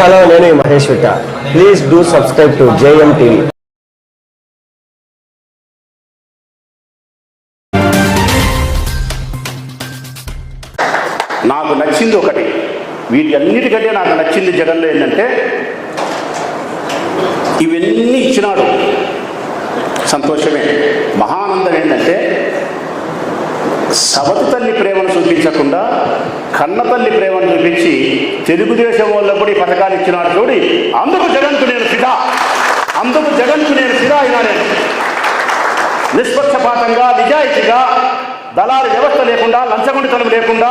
Hello నేను Mahesh Vitta. Please do subscribe to J M నాకు నచ్చింది ఒకటి. వీటి అన్నిటికంటే నాకు నచ్చింది జగన్లో ఏంటంటే ఇవన్నీ ఇచ్చినాడు. సంతోషమే. మహానందం ఏంటంటే సవతి తల్లి ప్రేమను చూపించకుండా కన్న తల్లి ప్రేమను చూపించి తెలుగుదేశం వాళ్ళ కూడా ఈ పథకాలు ఇచ్చినాడు చూడి. అందుకు జగన్కు నేను ఫిదా. అందుకు జగన్కు నేను ఫిదా అయినా నేను. నిష్పక్షపాతంగా నిజాయితీగా దళారి వ్యవస్థ లేకుండా లంచగొండితనం లేకుండా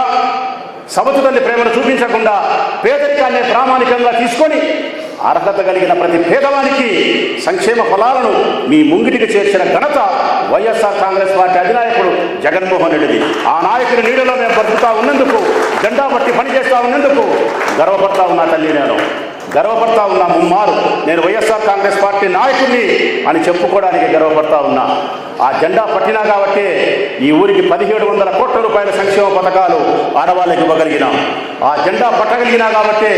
సవతి తల్లి ప్రేమను చూపించకుండా పేదరికాన్ని ప్రామాణికంగా తీసుకొని అర్హత కలిగిన ప్రతి పేదవానికి సంక్షేమ ఫలాలను మీ ముంగిటికి చేర్చిన ఘనత వైఎస్ఆర్ కాంగ్రెస్ పార్టీ అధినాయకుడు జగన్మోహన్ రెడ్డిది ఆ నాయకుడి నీడలో మేము బతుకుతా ఉన్నందుకు జెండా పట్టి పనిచేస్తా ఉన్నందుకు గర్వపడతా ఉన్నా తల్లి నేను. గర్వపడతా ఉన్నా ముమ్మారు. నేను వైఎస్ఆర్ కాంగ్రెస్ పార్టీ నాయకుడిని అని చెప్పుకోవడానికి గర్వపడతా ఉన్నా. ఆ జెండా పట్టినా కాబట్టి ఈ ఊరికి పదిహేడు వందల కోట్ల రూపాయల సంక్షేమ పథకాలు ఆడవాళ్ళకి ఇవ్వగలిగినాం. ఆ జెండా పట్టగలిగినా కాబట్టి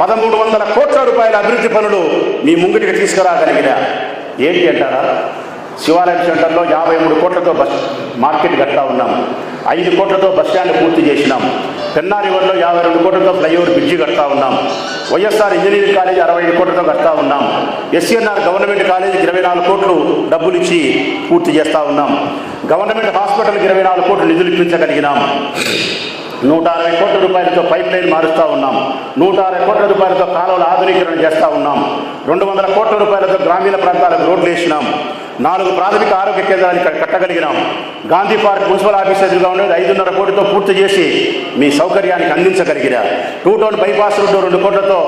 పదమూడు వందల కోట్ల రూపాయల అభివృద్ధి పనులు మీ ముంగిటికి తీసుకురాగలిగిన. ఏంటి అంటారా? శివాలయం సెంటర్లో యాభై మూడు కోట్లతో బస్ మార్కెట్ కట్టా ఉన్నాం. ఐదు కోట్లతో బస్ స్టాండ్ పూర్తి చేసినాం. పెన్నా రివర్లో యాభై రెండు కోట్లతో ఫ్లైఓవర్ బ్రిడ్జి కడతా ఉన్నాం. వైఎస్ఆర్ ఇంజనీరింగ్ కాలేజ్ అరవై ఐదు కోట్లతో కడతా ఉన్నాం. ఎస్సీఎన్ఆర్ గవర్నమెంట్ కాలేజీకి ఇరవై నాలుగు కోట్లు డబ్బులు ఇచ్చి పూర్తి చేస్తా ఉన్నాం. గవర్నమెంట్ హాస్పిటల్కి ఇరవై నాలుగు కోట్లు నిధులు ఇప్పించగలిగినాం. నూట అరవై కోట్ల రూపాయలతో పైప్ లైన్ మారుస్తూ ఉన్నాం. నూట అరవై కోట్ల రూపాయలతో కాలువల ఆధునీకరణ చేస్తూ ఉన్నాం. రెండు వందల కోట్ల రూపాయలతో గ్రామీణ ప్రాంతాలకు రోడ్లు వేసినాం. నాలుగు ప్రాథమిక ఆరోగ్య కేంద్రాలు ఇక్కడ కట్టగలిగినాం. గాంధీ పార్క్ మున్సిపల్ ఆఫీస్ ఎదురుగా ఉండేది. ఐదున్నర కోటితో పూర్తి చేసి మీ సౌకర్యానికి అందించగలిగిన. టూ టౌన్ బైపాస్ రోడ్డు రెండు కోట్లతో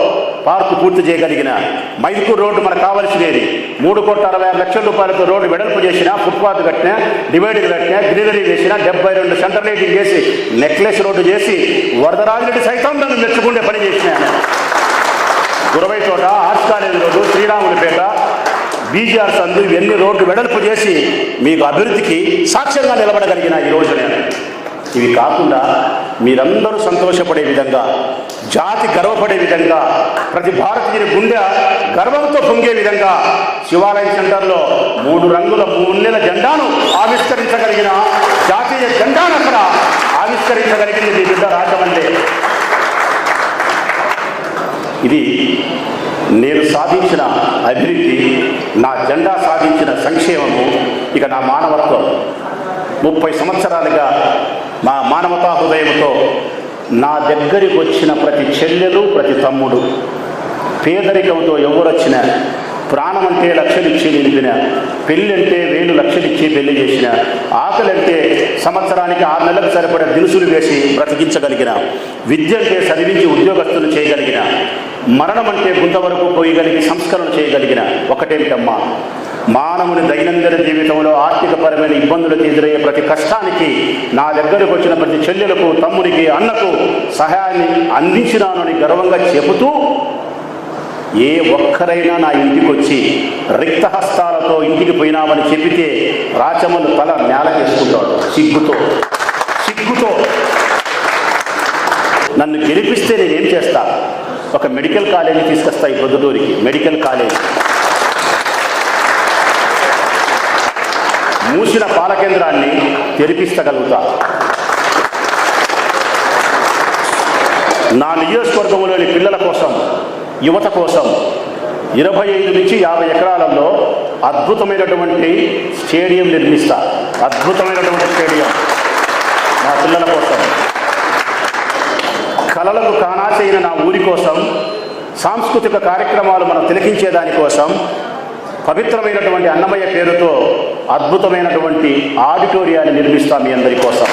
పార్కు పూర్తి చేయగలిగిన. మైదుకూరు రోడ్డు మనకు కావాల్సినది. మూడు కోట్ల అరవై ఆరు లక్షల రూపాయలతో రోడ్డు వెడల్పు చేసిన ఫుట్పాత్ కట్టిన డివైడర్ కట్టిన గ్రీనరీ వేసిన డెబ్బై రెండు సెంటర్ లైటింగ్ చేసి నెక్లెస్ రోడ్డు చేసి వరదరాజురెడ్డి సైతం నన్ను మెచ్చుకుండే పని చేసిన గురవై తోట arts college road Sriramulapeta BGR సందు ఇవన్నీ రోడ్డు వెడల్పు చేసి మీకు అభివృద్ధికి సాక్ష్యంగా నిలబడగలిగిన ఈ రోజు నేను ఇవి కాకుండా మీరందరూ సంతోషపడే విధంగా జాతి గర్వపడే విధంగా ప్రతి భారతీయుని గుండె గర్వంతో పొంగే విధంగా శివాలయం సెంటర్లో మూడు రంగుల మూన్నెల జెండాను ఆవిష్కరించగలిగిన జాతీయ జెండాను అక్కడ ఆవిష్కరించగలిగింది మీ బిడ్డ రాజమండ్రి. ఇది నేను సాధించిన అభివృద్ధి నా జెండా సాధించిన సంక్షేమము ఇక నా మానవత్వం. ముప్పై సంవత్సరాలుగా నా మానవతా హృదయంతో నా దగ్గరికి వచ్చిన ప్రతి చెల్లెలు ప్రతి తమ్ముడు పేదరికంతో ఎవరొచ్చిన ప్రాణం అంటే లక్షలిచ్చి నిలిపిన పెళ్ళి అంటే వేలు లక్షలిచ్చి పెళ్ళి చేసిన ఆకలి అంటే సంవత్సరానికి ఆరు నెలలకు సరిపడే దినుసులు వేసి బ్రతికించగలిగిన విద్య అంటే చదివించి ఉద్యోగస్తులు చేయగలిగిన మరణం అంటే గుంత వరకు పోయగలిగి సంస్కరణ చేయగలిగిన ఒకటేమిటమ్మా? మానవుని దైనందిన జీవితంలో ఆర్థికపరమైన ఇబ్బందులకు ఎదురయ్యే ప్రతి కష్టానికి నా దగ్గరకు వచ్చిన ప్రతి చెల్లెలకు తమ్ముడికి అన్నకు సహాయాన్ని అందించినానని గర్వంగా చెబుతూ ఏ ఒక్కరైనా నా ఇంటికి వచ్చి రిక్తహస్తాలతో ఇంటికి పోయినామని చెబితే రాచమల్లు తల నేలకేసుకుంటాడు సిగ్గుతో. సిగ్గుతో. నన్ను గెలిపిస్తే నేనేం చేస్తాను ఒక మెడికల్ కాలేజీ తీసుకొస్తాయి పొద్దుటూరికి మెడికల్ కాలేజీ. మూసిన పాల కేంద్రాన్ని తెరిపిస్తగలుగుతా. నా నియోజకవర్గంలోని పిల్లల కోసం యువత కోసం ఇరవై ఐదు నుంచి యాభై ఎకరాలలో అద్భుతమైనటువంటి స్టేడియం నిర్మిస్తా. అద్భుతమైనటువంటి స్టేడియం. నా పిల్లల కోసం. కళలకు నా ఊరి కోసం సాంస్కృతిక కార్యక్రమాలు మనం తిలకించే దానికోసం పవిత్రమైనటువంటి అన్నమయ్య పేరుతో అద్భుతమైనటువంటి ఆడిటోరియాన్ని నిర్మిస్తాం మీ అందరి కోసం.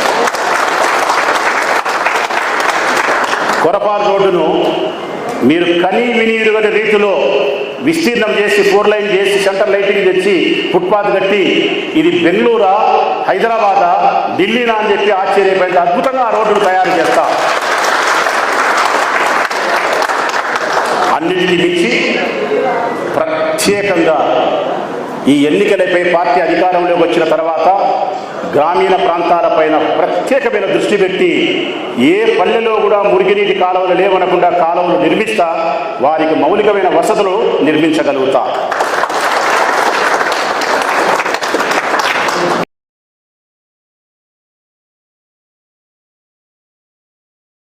కొరపాలు రోడ్డును మీరు కనీ వినీరుగని రీతిలో విస్తీర్ణం చేసి ఫోర్ లైన్ చేసి సెంటర్ లైటింగ్ తెచ్చి ఫుట్పాత్ కట్టి ఇది బెంగళూరా హైదరాబాదా ఢిల్లీనా అని చెప్పి ఆశ్చర్యపోయింది అద్భుతంగా ఆ రోడ్డును తయారు చేస్తాను అన్నిటిని మించి ప్రత్యేకంగా ఈ ఎన్నికలపై పార్టీ అధికారంలోకి వచ్చిన తర్వాత గ్రామీణ ప్రాంతాలపైన ప్రత్యేకమైన దృష్టి పెట్టి ఏ పల్లెలో కూడా మురికినీటి కాలువలు లేవనకుండా కాలువలు నిర్మిస్తా వారికి మౌలికమైన వసతులు నిర్మించగలుగుతా.